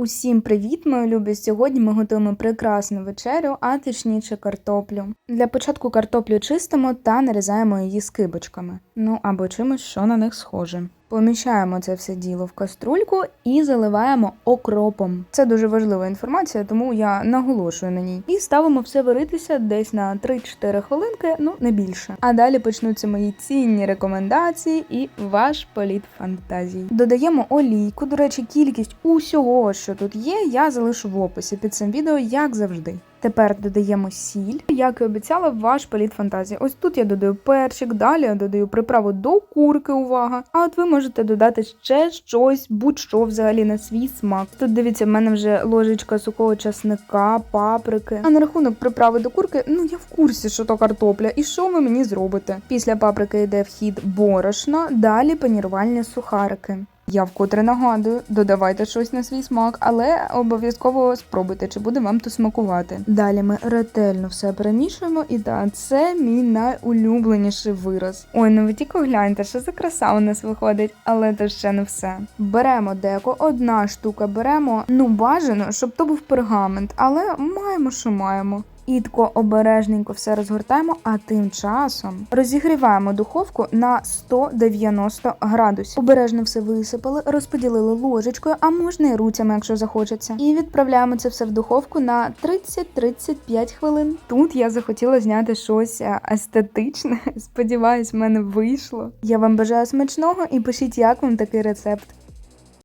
Усім привіт, мої любі! Сьогодні ми готуємо прекрасну вечерю, а точніше картоплю. Для початку картоплю чистимо та нарізаємо її скибочками. Ну або чимось, що на них схоже. Поміщаємо це все діло в каструльку і заливаємо окропом. Це дуже важлива інформація, тому я наголошую на ній. І ставимо все варитися десь на 3-4 хвилинки, ну не більше. А далі почнуться мої цінні рекомендації і ваш політ фантазій. Додаємо олійку. До речі, кількість усього, що тут є, я залишу в описі під цим відео, як завжди. Тепер додаємо сіль, як і обіцяла, ваш політ фантазії. Ось тут я додаю перчик, далі я додаю приправу до курки, увага. А от ви можете додати ще щось, будь-що взагалі на свій смак. Тут дивіться, в мене вже ложечка сухого часника, паприки. А на рахунок приправи до курки, ну я в курсі, що то картопля, і що ви мені зробите. Після паприки йде вхід борошно, далі панірувальні сухарики. Я вкотре нагадую, додавайте щось на свій смак, але обов'язково спробуйте, чи буде вам то смакувати. Далі ми ретельно все перемішуємо, і так, це мій найулюбленіший вираз. Ой, ну ви тільки гляньте, що за краса у нас виходить, але то ще не все. Беремо деко, одна штука беремо. Ну бажано, щоб то був пергамент, але маємо, що маємо. І тако обережненько все розгортаємо, а тим часом розігріваємо духовку на 190 градусів. Обережно все висипали, розподілили ложечкою, а можна і руцями, якщо захочеться. І відправляємо це все в духовку на 30-35 хвилин. Тут я захотіла зняти щось е, естетичне. Сподіваюсь, в мене вийшло. Я вам бажаю смачного і пишіть, як вам такий рецепт.